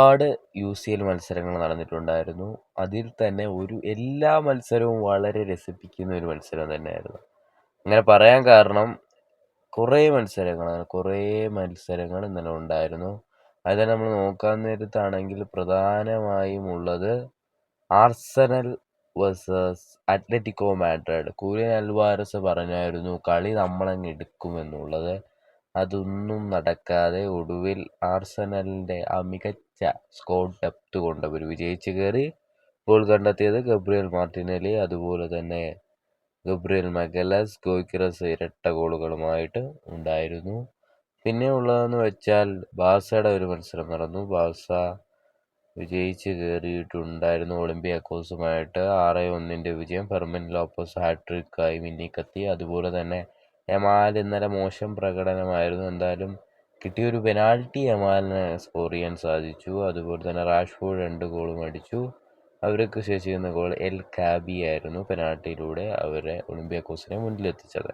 ഒരുപാട് U C L മത്സരങ്ങൾ നടന്നിട്ടുണ്ടായിരുന്നു. അതിൽ തന്നെ ഒരു എല്ലാ മത്സരവും വളരെ രസിപ്പിക്കുന്ന ഒരു മത്സരം തന്നെയായിരുന്നു. അങ്ങനെ പറയാൻ കാരണം കുറേ മത്സരങ്ങൾ കുറേ മത്സരങ്ങൾ ഇന്നലെ ഉണ്ടായിരുന്നു. അത് നമ്മൾ നോക്കാൻ നേരത്താണെങ്കിൽ പ്രധാനമായും ഉള്ളത് Arsenal versus Atletico Madrid. Julian Alvarez പറഞ്ഞായിരുന്നു കളി നമ്മളങ്ങ് എടുക്കുമെന്നുള്ളത് അതൊന്നും നടക്കാതെ ഒടുവിൽ ആർസനലിന്റെ ആ മികച്ച സ്കോഡ് ഡെപ്ത് കൊണ്ട് അവർ വിജയിച്ച് കയറി. ഗോൾ കണ്ടെത്തിയത് ഗബ്രിയൽ മാർട്ടിനലി അതുപോലെ തന്നെ ഗബ്രിയൽ മഗലസ് ഗോയ്ക്കിറസ് ഇരട്ട ഗോളുകളുമായിട്ട് ഉണ്ടായിരുന്നു. പിന്നെ ഉള്ളതെന്ന് വെച്ചാൽ ബാസയുടെ ഒരു മത്സരം നടന്നു. ബാസ വിജയിച്ച് കയറിയിട്ടുണ്ടായിരുന്നു ഒളിമ്പിയാക്കോസുമായിട്ട്. ആറ് ഒന്നിന്റെ വിജയം ഫെർമിൻ ലോപ്പസ് ഹാട്രിക്കായി മിന്നിക്കത്തി. അതുപോലെ തന്നെ എമാൽ ഇന്നലെ മോശം പ്രകടനമായിരുന്നു. എന്തായാലും കിട്ടിയൊരു പെനാൾട്ടി യമാലിന് സ്കോർ ചെയ്യാൻ സാധിച്ചു. അതുപോലെ തന്നെ റാഷ്ഫോർഡ് രണ്ട് ഗോളും അടിച്ചു. അവർക്ക് ശേഷിക്കുന്ന ഗോൾ എൽ കാബി ആയിരുന്നു പെനാൾട്ടിയിലൂടെ അവരെ ഒളിമ്പിയാക്കോസിനെ മുന്നിലെത്തിച്ചത്.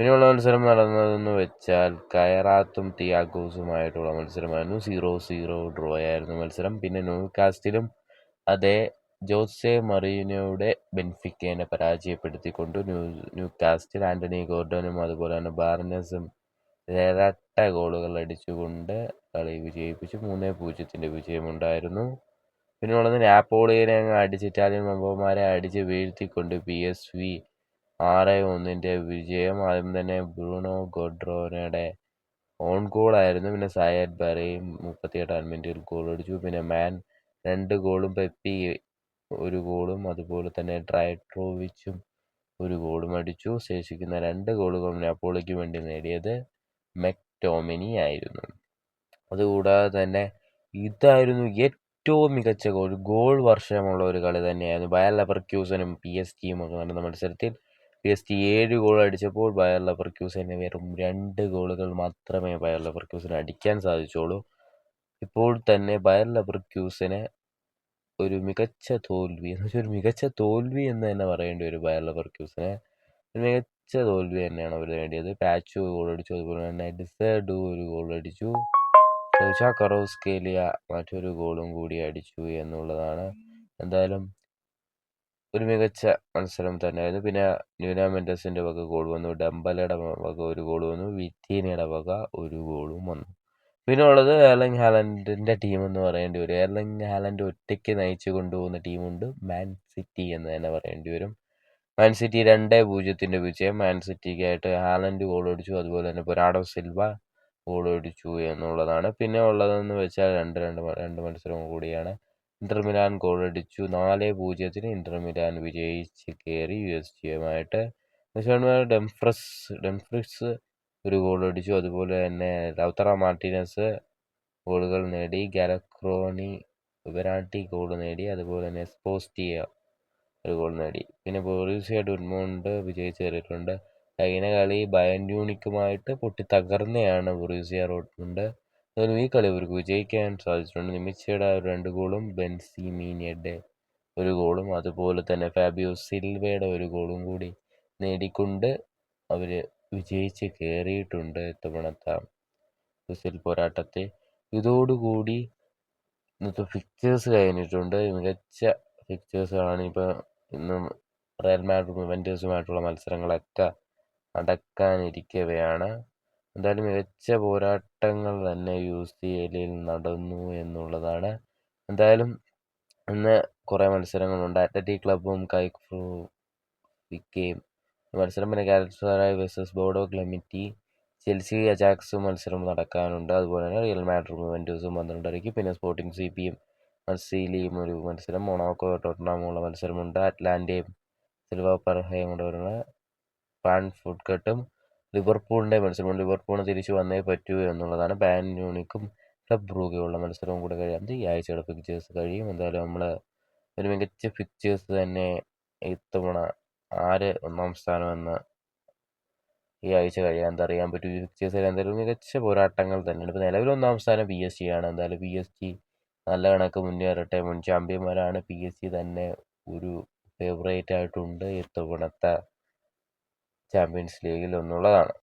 പിന്നെയുള്ള മത്സരം നടന്നതെന്ന് വെച്ചാൽ കയറാത്തും തിയാഗോസുമായിട്ടുള്ള മത്സരമായിരുന്നു. സീറോ സീറോ ഡ്രോ ആയിരുന്നു മത്സരം. പിന്നെ ന്യൂകാസ്റ്റിലും അതേ ജോസെ മറീനോയുടെ ബെൻഫിക്കേനെ പരാജയപ്പെടുത്തിക്കൊണ്ട് ന്യൂ ന്യൂ കാസ്റ്റിൽ ആന്റണി ഗോർഡനും അതുപോലെ തന്നെ ബാർനസും ഇരട്ട ഗോളുകൾ അടിച്ചുകൊണ്ട് കളി വിജയിപ്പിച്ചു. മൂന്നേ പൂജ്യത്തിന്റെ വിജയമുണ്ടായിരുന്നു. പിന്നെ ഉള്ളത് നാപ്പോളിയനെ അങ്ങ് അടിച്ച് ഇറ്റാലിയൻ മെമ്പർമാരെ അടിച്ച് വീഴ്ത്തിക്കൊണ്ട് പി എസ് വി ആറ് ഒന്നിന്റെ വിജയം. ആദ്യം തന്നെ ബ്രൂണോ ഗോഡ്രോനയുടെ ഓൺ ഗോളായിരുന്നു പിന്നെ സയദ് ബറി മുപ്പത്തിയെട്ടാം മിനിറ്റിൽ ഗോൾ അടിച്ചു. പിന്നെ മാൻ രണ്ട് ഗോളും പെപ്പി ഒരു ഗോളും അതുപോലെ തന്നെ ഡ്രൈട്രോവിച്ചും ഒരു ഗോളും അടിച്ചു. ശേഷിക്കുന്ന രണ്ട് ഗോളുകളും നാപ്പോളിക്ക് വേണ്ടി നേടിയത് മെക്ടോമിനി ആയിരുന്നു അതുകൂടാതെ തന്നെ ഇതായിരുന്നു ഏറ്റവും മികച്ച ഗോൾ ഗോൾ വർഷമുള്ള ഒരു കളി തന്നെയായിരുന്നു. ബയർ ലവർക്യൂസനും പി എസ് ടിയും ഒക്കെ നടന്ന മത്സരത്തിൽ പി എസ് ടി ഏഴ് ഗോൾ അടിച്ചപ്പോൾ ബയർ ലെവർക്യൂസന് വെറും രണ്ട് ഗോളുകൾ മാത്രമേ ബയർ ലെവർക്യൂസന് അടിക്കാൻ സാധിച്ചുള്ളൂ. ഇപ്പോൾ തന്നെ ബയർ ലെവർക്യൂസന് ഒരു മികച്ച തോൽവി ഒരു മികച്ച തോൽവി എന്ന് തന്നെ പറയേണ്ടി വരും ബയർ ലെവർക്യൂസന് ഒരു മികച്ച തോൽവി തന്നെയാണ് അവർ നേടിയത്. പാച്ചു ഗോൾ അടിച്ചു അതുപോലെ തന്നെ ഡിസേർഡു ഒരു ഗോൾ അടിച്ചു. കറോസ്കേലിയ മറ്റൊരു ഗോളും കൂടി അടിച്ചു എന്നുള്ളതാണ്. എന്തായാലും ഒരു മികച്ച മത്സരം തന്നെയായിരുന്നു. പിന്നെ ന്യൂന മെൻഡസിന്റെ വക ഗോൾ വന്നു. ഡംബലയുടെ വക ഒരു ഗോൾ വന്നു. വിറ്റീനയുടെ വക ഒരു ഗോളും വന്നു. പിന്നെ ഉള്ളത് എർലിംഗ് ഹാലൻഡിന്റെ ടീം എന്ന് പറയേണ്ടി വരും. എർലിംഗ് ഹാലൻഡ് ഒറ്റയ്ക്ക് നയിച്ചു കൊണ്ടുപോകുന്ന ടീമുണ്ട് മാൻ സിറ്റി എന്ന് തന്നെ പറയേണ്ടി വരും. മാൻ സിറ്റി രണ്ട് പൂജ്യത്തിന്റെ വിജയം. മാൻ സിറ്റിക്കായിട്ട് ഹാലൻഡ് ഗോൾ അടിച്ചു. അതുപോലെ തന്നെ പൊരാഡോ സിൽവ ഗോൾ അടിച്ചു എന്നുള്ളതാണ്. പിന്നെ ഉള്ളതെന്ന് വെച്ചാൽ രണ്ട് രണ്ട് രണ്ട് മത്സരം കൂടിയാണ്. ഇന്റർ മിലാൻ ഗോൾ അടിച്ചു. നാല് പൂജ്യത്തിന് ഇന്റർ മിലാൻ വിജയിച്ച് കയറി യു എസ് ജിയുമായിട്ട് ഡെംഫ്രസ് ഡെംഫ്രിക്സ് ഒരു ഗോൾ അടിച്ചു. അതുപോലെ തന്നെ ലൗത്തറ മാർട്ടിനസ് ഗോളുകൾ നേടി. ഗാലക്രോണി വെറാട്ടി ഗോൾ നേടി. അതുപോലെ തന്നെ സ്പോസ്റ്റിയ ഒരു ഗോൾ നേടി. പിന്നെ ബോറീസിയ ഡുഡ്മോണ്ട് വിജയിച്ച് കയറിയിട്ടുണ്ട്. കഴിഞ്ഞ കളി ബയൻ മ്യൂണിക്കുമായിട്ട് പൊട്ടി തകർന്നെയാണ് ബൊറൂസിയ ഡോട്ട്മുണ്ട്. അതുകൊണ്ട് ഈ കളി അവർക്ക് വിജയിക്കാൻ സാധിച്ചിട്ടുണ്ട്. നിമിച്ചയുടെ രണ്ട് ഗോളും ബെൻസിമീനിയുടെ ഒരു ഗോളും. അതുപോലെ തന്നെ ഫാബിയോ സിൽവയുടെ ഒരു ഗോളും കൂടി നേടിക്കൊണ്ട് അവർ വിജയിച്ച് കയറിയിട്ടുണ്ട് ഇത്തവണത്തെ ബ്രസീൽ പോരാട്ടത്തെ ഇതോടുകൂടി ഇന്നത്തെ ഫിക്ചേഴ്സ് കഴിഞ്ഞിട്ടുണ്ട്. മികച്ച ഫിക്ചേഴ്സാണ് ഇപ്പോൾ ഇന്നും റയൽ മാഡ്രിഡും ഇവന്റേഴ്സുമായിട്ടുള്ള മത്സരങ്ങളൊക്കെ നടക്കാനിരിക്കവെയാണ്. എന്തായാലും മികച്ച പോരാട്ടങ്ങൾ തന്നെ യു സി എല്ലിൽ നടന്നു എന്നുള്ളതാണ്. എന്തായാലും ഇന്ന് കുറേ മത്സരങ്ങളുണ്ട്. അത്ലറ്റിക് ക്ലബും കൈക്രൂ വിക്കയും മത്സരം പിന്നെ Galatasaray versus Bodo Glimt Chelsea അജാക്സും മത്സരം നടക്കാനുണ്ട്. അതുപോലെ തന്നെ റിയൽ മാഡ്രിഡ് ഇവന്റേഴ്സും പന്ത്രണ്ടരയ്ക്ക് പിന്നെ സ്പോർട്ടിംഗ് സി പിയും മർസീലിയും ഒരു മത്സരം മൊണാക്കോ ടോട്ടനാമുള്ള മത്സരമുണ്ട്. അറ്റ്ലാന്റയും സിൽവ പെർഹയും കൂടെ വരുന്ന ഫ്രാൻഫുഡ് കട്ടും ലിവർപൂളിന്റെ മത്സരമുണ്ട്. ലിവർപൂളിന് തിരിച്ചു വന്നേ പറ്റൂ എന്നുള്ളതാണ് ബാൻ യൂണിക്കും ക്ലബ് ബ്രൂഗയുള്ള മത്സരവും കൂടെ കഴിയാൻ. ഈ ആഴ്ചയുടെ ഫിക്ചേഴ്സ് കഴിയും? എന്തായാലും നമ്മൾ ഒരു മികച്ച ഫിക്ചേഴ്സ് തന്നെ ഇത്തവണ ആര് ഒന്നാം സ്ഥാനമെന്ന് ഈ ആഴ്ച കഴിയാൻ അറിയാൻ പറ്റും? ഈ ഫിക്ചേഴ്സ് എന്തായാലും മികച്ച പോരാട്ടങ്ങൾ തന്നെയാണ്. ഇപ്പോൾ നിലവിൽ ഒന്നാം സ്ഥാനം പി എസ് ജി ആണ്. എന്തായാലും പി എസ് ജി നല്ല കണക്ക് മുന്നേറട്ടെ മുൻ ചാമ്പ്യന്മാരാണ്. പി എസ് തന്നെ ഒരു ഫേവറേറ്റ് ആയിട്ടുണ്ട്. ഇത്തവണത്തെ ചാമ്പ്യൻസ് ലീഗിൽ എന്നുള്ളതാണ്